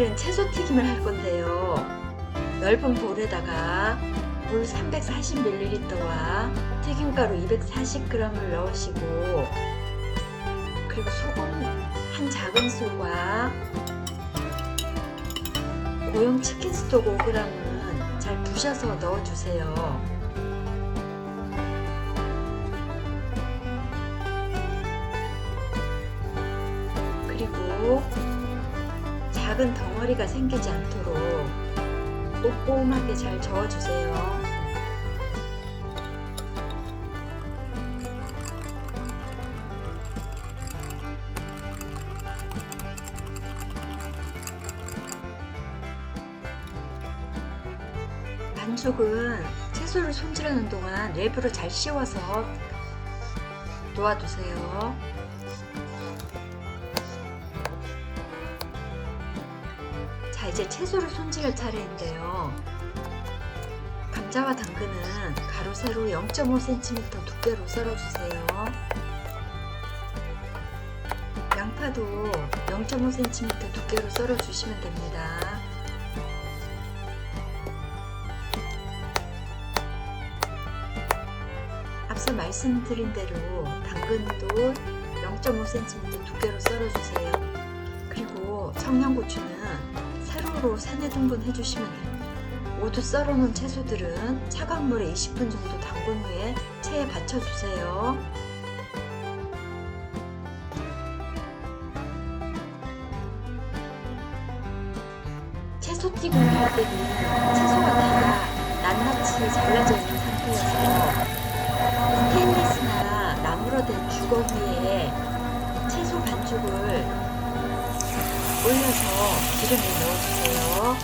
오늘은 채소 튀김을 할 건데요. 넓은 볼에다가 물 340ml와 튀김가루 240g을 넣으시고 그리고 소금 한 작은술과 고용 치킨 스톡 5g은 잘 부셔서 넣어주세요. 작은 덩어리가 생기지 않도록 꼼꼼하게 잘 저어주세요. 반죽은 채소를 손질하는 동안 랩으로 잘 씌워서 놓아두세요. 이제 채소를 손질할 차례인데요. 감자와 당근은 가로 세로 0.5cm 두께로 썰어주세요. 양파도 0.5cm 두께로 썰어주시면 됩니다. 앞서 말씀드린 대로 당근도 0.5cm 두께로 썰어주세요. 그리고 청양고추는 세로로 3, 4등분 해주시면 됩니다. 모두 썰어놓은 채소들은 차가운 물에 20분 정도 담근 후에 체에 받쳐주세요. 채소 튀김을 할 때는 채소가 다 낱낱이 잘라져 있는 상태여서 스테인리스나 나무로 된 주걱 위에 채소 반죽을 올려서 기름에 넣어주세요.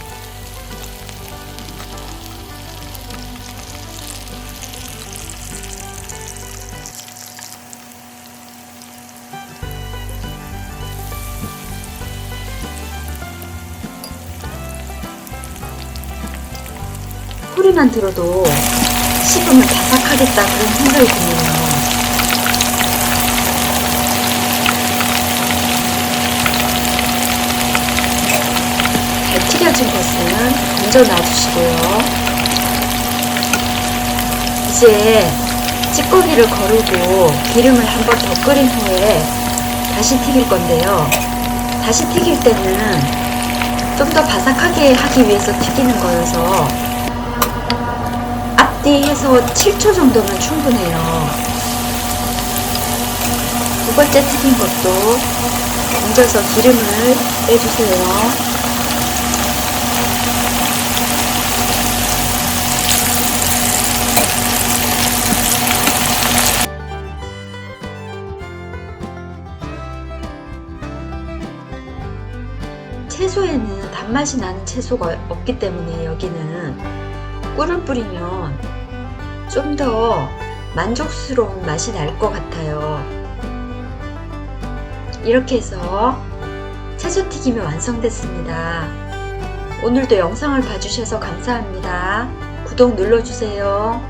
소리만 들어도 씹으면 바삭하겠다 그런 생각이 드네요. 잘 튀겨진 것은 건져 놔주시고요. 이제 찌꺼기를 거르고 기름을 한 번 더 끓인 후에 다시 튀길 건데요. 다시 튀길 때는 좀 더 바삭하게 하기 위해서 튀기는 거여서 앞뒤해서 7초 정도면 충분해요. 두 번째 튀긴 것도 얹어서 기름을 빼주세요. 채소에는 단맛이 나는 채소가 없기 때문에 여기는 꿀을 뿌리면 좀 더 만족스러운 맛이 날 것 같아요. 이렇게 해서 채소튀김이 완성됐습니다. 오늘도 영상을 봐주셔서 감사합니다. 구독 눌러주세요.